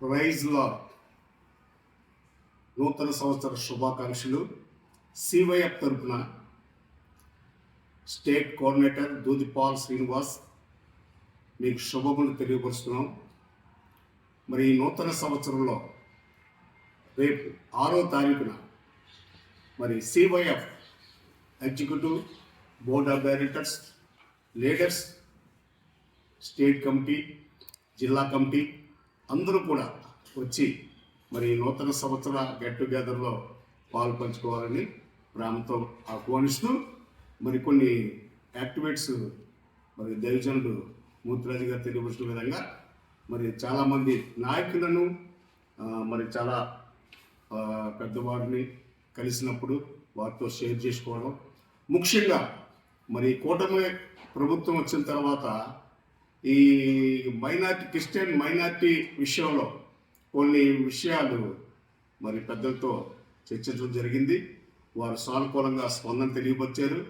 Praise లా. నూతన సంవత్సర శుభాకాంక్షలు. సివైఎఫ్ తరఫున స్టేట్ కోఆర్డినేటర్ దూదిపాల్ శ్రీనివాస్ మీకు శుభములు తెలియపరుస్తున్నాం. మరి ఈ నూతన సంవత్సరంలో రేపు ఆరో తారీఖున మరి CYF executive board of directors leaders state committee జిల్లా కమిటీ అందరూ కూడా వచ్చి మరి నూతన సంవత్సర గెట్ టుగెదర్లో పాలు పంచుకోవాలని ప్రేమతో ఆహ్వానిస్తూ మరి కొన్ని యాక్టివేట్స్ మరి దైవజనుడు మూర్తిరాజు గారు తెలియపరిచిన విధంగా మరి చాలామంది నాయకులను మరి చాలా పెద్దవారిని కలిసినప్పుడు వారితో షేర్ చేసుకోవడం. ముఖ్యంగా మరి కూటమి ప్రభుత్వం వచ్చిన తర్వాత ఈ మైనార్టీ క్రిస్టియన్ మైనార్టీ విషయంలో కొన్ని విషయాలు మరి పెద్దలతో చర్చించడం జరిగింది. వారు సానుకూలంగా స్పందన తెలియపరిచారు.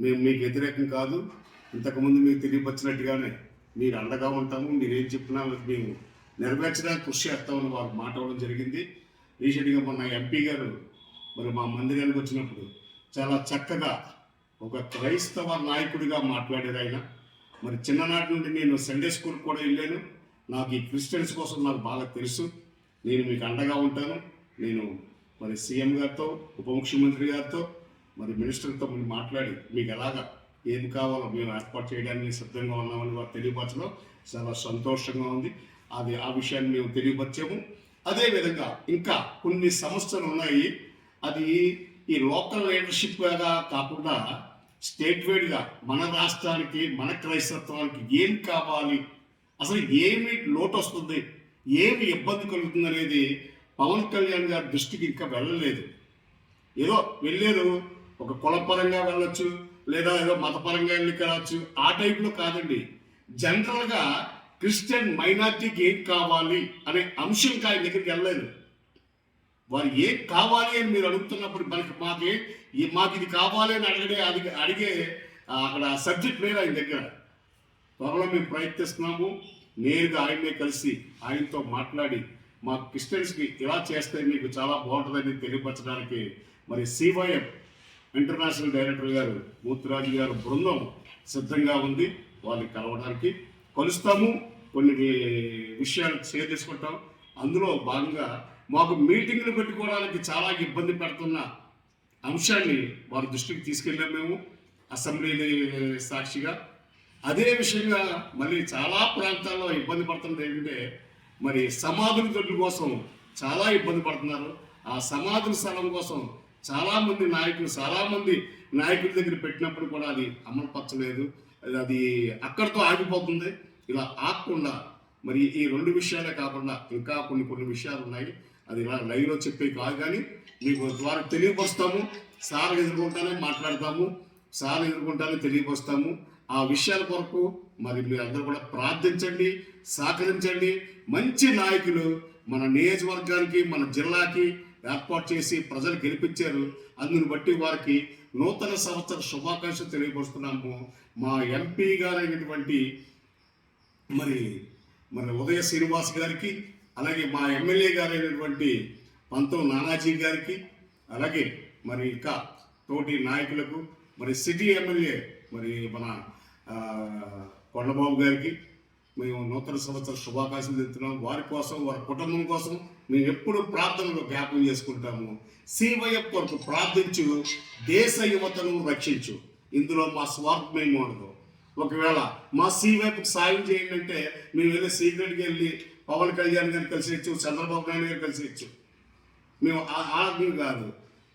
మేము మీకు వ్యతిరేకం కాదు. ఇంతకుముందు మీకు తెలియపరిచినట్టుగానే మీరు అండగా ఉంటాము. మీరు ఏం చెప్పినా మేము నెరవేర్చడానికి కృషి చేస్తామని వారు మాట్లాడడం జరిగింది. రీసెంట్గా మొన్న ఎంపీ గారు మరి మా మందిరానికి వచ్చినప్పుడు చాలా చక్కగా ఒక క్రైస్తవ నాయకుడిగా మాట్లాడారు ఆయన. మరి చిన్ననాటి నుండి నేను సండే స్కూల్ కూడా వెళ్ళాను. నాకు ఈ క్రిస్టియన్స్ కోసం నాకు బాగా తెలుసు. నేను మీకు అండగా ఉంటాను. నేను మరి సీఎం గారితో ఉప ముఖ్యమంత్రి గారితో మరి మినిస్టర్తో మీరు మాట్లాడి మీకు ఎలాగా ఏది కావాలో మేము ఏర్పాటు చేయడానికి సిద్ధంగా ఉన్నామని వారు తెలియపరచడం చాలా సంతోషంగా ఉంది. అది ఆ విషయాన్ని మేము తెలియపరిచాము. అదేవిధంగా ఇంకా కొన్ని సమస్యలు ఉన్నాయి. అది ఈ లోకల్ లీడర్షిప్గా కాకుండా స్టేట్ వైడ్గా మన రాష్ట్రానికి మన క్రైస్తత్వానికి ఏం కావాలి? అసలు ఏమి లోటు వస్తుంది ఏమి ఇబ్బంది కలుగుతుంది అనేది పవన్ కళ్యాణ్ గారి దృష్టికి ఇంకా వెళ్ళలేదు. ఏదో వెళ్ళేది ఒక కులపరంగా వెళ్ళొచ్చు లేదా ఏదో మతపరంగా వెళ్ళి ఆ టైప్లో కాదండి. జనరల్గా క్రిస్టియన్ మైనార్టీకి ఏం కావాలి అనే అంశం ఆయన దగ్గరికి వెళ్ళలేదు. వారు ఏం కావాలి అని మీరు అడుగుతున్నప్పుడు మనకి మాకే ఈ మాకు ఇది కావాలి అని అడగడే అడిగే అడిగే అక్కడ సబ్జెక్ట్ లేదు ఆయన దగ్గర. త్వరలో మేము ప్రయత్నిస్తున్నాము నేరుగా ఆయన్నే కలిసి ఆయనతో మాట్లాడి మా క్రిస్టియన్స్కి ఇలా చేస్తే మీకు చాలా బాగుంటుందని తెలియపరచడానికి మరి సివైఎం ఇంటర్నేషనల్ డైరెక్టర్ గారు మూర్తిరాజు గారు బృందం సిద్ధంగా ఉంది. వాళ్ళని కలవడానికి కలుస్తాము. కొన్ని విషయాలు షేర్ చేసుకుంటాం. అందులో భాగంగా మాకు మీటింగ్లు పెట్టుకోవడానికి చాలా ఇబ్బంది పెడుతున్న అంశాన్ని వారి దృష్టికి తీసుకెళ్ళాం మేము అసెంబ్లీ సాక్షిగా. అదే విషయంగా మళ్ళీ చాలా ప్రాంతాల్లో ఇబ్బంది పడుతున్నది ఏంటంటే మరి సమాధుల దొడ్ల కోసం చాలా ఇబ్బంది పడుతున్నారు. ఆ సమాధుల స్థలం కోసం చాలామంది నాయకులు చాలామంది నాయకుల దగ్గర పెట్టినప్పుడు కూడా అది అమలుపరచలేదు. అది- అది అక్కడితో ఆగిపోతుంది. ఇలా ఆగకుండా మరి ఈ రెండు విషయాలే కాకుండా ఇంకా కొన్ని కొన్ని విషయాలు ఉన్నాయి. అది ఇలా లైవ్లో చెప్పే కాదు కానీ మీకు ద్వారా తెలియపరుస్తాము. సార్ ఎదుర్కొంటానే మాట్లాడతాము. సార్ ఎదుర్కొంటానే తెలియపరుస్తాము. ఆ విషయాల కొరకు మరి మీరందరూ కూడా ప్రార్థించండి సహకరించండి. మంచి నాయకులు మన నియోజకవర్గానికి మన జిల్లాకి ఏర్పాటు చేసి ప్రజలు గెలిపించారు. అందుని బట్టి వారికి నూతన సంవత్సర శుభాకాంక్షలు తెలియపరుస్తున్నాము. మా ఎంపీ గారైనటువంటి మరి మరి ఉదయ శ్రీనివాస్ గారికి అలాగే మా ఎమ్మెల్యే గారైనటువంటి పంతం నానాజీ గారికి అలాగే మరి ఇంకా తోటి నాయకులకు మరి సిటీ ఎమ్మెల్యే మరి మన కొండబాబు గారికి మేము నూతన సంవత్సర శుభాకాంక్షలు తెలుపుతున్నాం. వారి కోసం వారి కుటుంబం కోసం మేము ఎప్పుడు ప్రార్థనలు జ్ఞాపకం చేసుకుంటాము. సివైఎఫ్ కొరకు ప్రార్థించు దేశ యువతను రక్షించు. ఇందులో మా స్వార్థమేమి ఉండదు. ఒకవేళ మా సీవైపు సాయం చేయండి అంటే మేము వెళ్ళి సీక్రెట్కి వెళ్ళి పవన్ కళ్యాణ్ గారి కలిసి వచ్చు చంద్రబాబు నాయుడు గారు కలిసి వచ్చు మేము ఆ కాదు.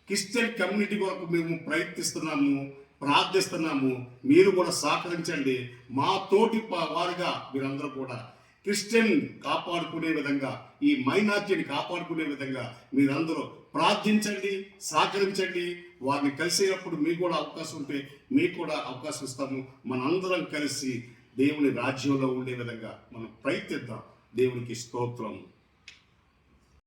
క్రిస్టియన్ కమ్యూనిటీ కొరకు మేము ప్రయత్నిస్తున్నాము ప్రార్థిస్తున్నాము. మీరు కూడా సహకరించండి. మా తోటి వారిగా మీరందరూ కూడా క్రిస్టియన్ కాపాడుకునే విధంగా ఈ మైనార్టీని కాపాడుకునే విధంగా మీరందరూ ప్రార్థించండి సహకరించండి. వారిని కలిసేటప్పుడు మీకు కూడా అవకాశం ఉంటే మీకు కూడా అవకాశం ఇస్తాము. మనందరం కలిసి దేవుని రాజ్యంలో ఉండే విధంగా మనం ప్రయత్నిద్దాం. దేవునికి స్తోత్రం